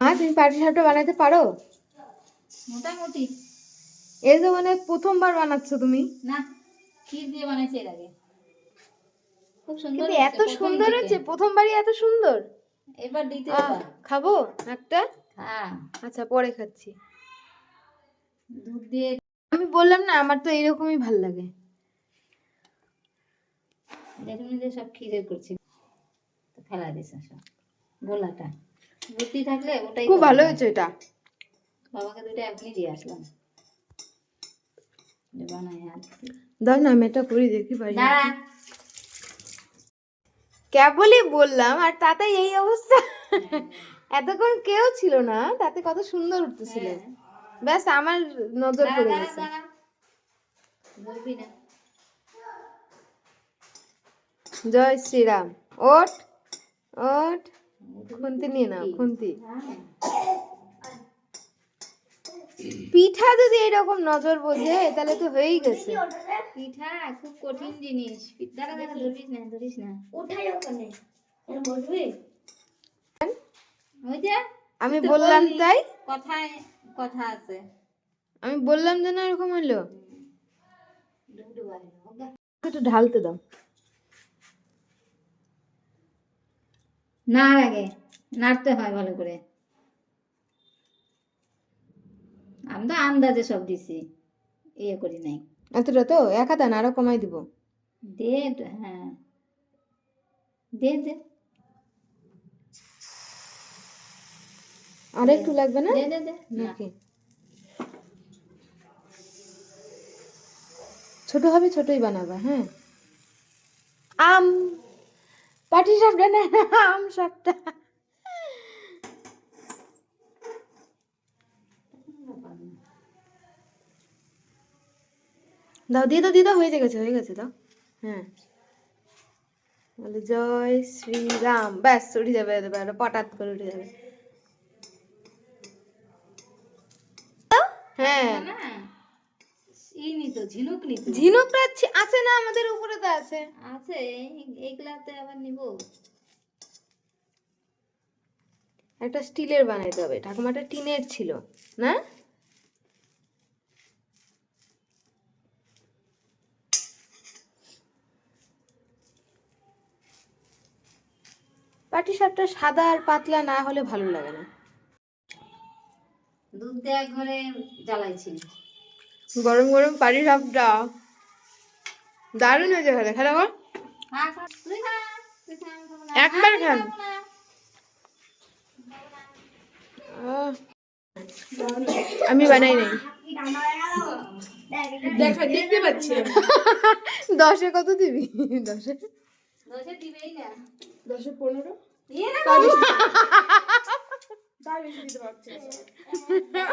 হ্যাঁ তুমি পাটি সাপটা বানাইতে পারো? মোটামুটি। এই যে মানে প্রথমবার বানাচ্ছ তুমি? না ক্ষীর দিয়ে বানাইছে এর আগে। খুব সুন্দর এত সুন্দর হচ্ছে প্রথমবারই এত সুন্দর। এবার দিতে খাব একটা? হ্যাঁ। আচ্ছা পরে খাচ্ছি। দুধ দিয়ে আমি বললাম না আমার তো এইরকমই ভালো লাগে। দেখুন যে সব ক্ষীরের করছি ফেলা দিস সব। গোলাটা। বুদ্ধি থাকলে ওটাই খুব ভালো হয়েছে এটা। বাবাকে দুটো এখনই দিয়ে আসলাম। যে বানাই আর কি। দাও না আমি এটা করি দেখি পারি কেবলই বললাম আর তাতে এই অবস্থা। এতক্ষণ কেউ ছিল না তাতে কত সুন্দর উঠতেছিল। হ্যাঁ। ব্যাস আমার নজর পড়ে গেছে। জয় শ্রীরাম। ওট ওট খুন্তি নিয়ে নাও খুন্তি হ্যাঁ। পিঠা যদি এরকম নজর বোঝে তাহলে তো হয়েই গেছে পিঠা খুব কঠিন জিনিস দাঁড়া দাঁড়া ধরিস না ধরিস না ওই যে আমি বললাম তাই? কথায় কথা আছে। আমি বললাম যে না এরকম হলো একটু ঢালতে দাও। নাড় আগে নাড়তে হয় ভালো করে। আন্দাজে সব দিছি ইয়ে করি নাই। এতটা তো? এক হাতা না আরও কমাই দিব। দে হ্যাঁ। দে দে। আর একটু লাগবে না? দে দে দে নাকি ছোট হবে ছোটই বানাবা হ্যাঁ। আম পাটি সাপটা না আম সাপটা দাও, দিয়ে দাও দিয়ে দাও, হয়ে গেছে হয়ে গেছে, দাও। হ্যাঁ। বলে, জয় শ্রীরাম। ব্যাস, উঠে যাবে এবার পটাত করে উঠে যাবে। হ্যাঁ। নিত ঝিনুক নিত। ঝিনুকটা আছে- না আমাদের উপরে তো আছে। আছে এইগুলাতে আবার নিব। একটা স্টিলের বানাইতে হবে ঠাকুমাটা টিনের ছিল না? পাটি সাপটা সাদা আর পাতলা না হলে ভালো লাগে না। দুধ দেওয়া ঘরে জ্বালাইছি। গরম গরম পাটি সাপটা দারুণ হয়েছে খেলে খেলা না। একবার খান। আমি বানাই নাই। দেখতে পাচ্ছি। দশে কত দিবি? দশে? দোষে দিবেই না। দশে পনেরো? দিতে পারছি। না।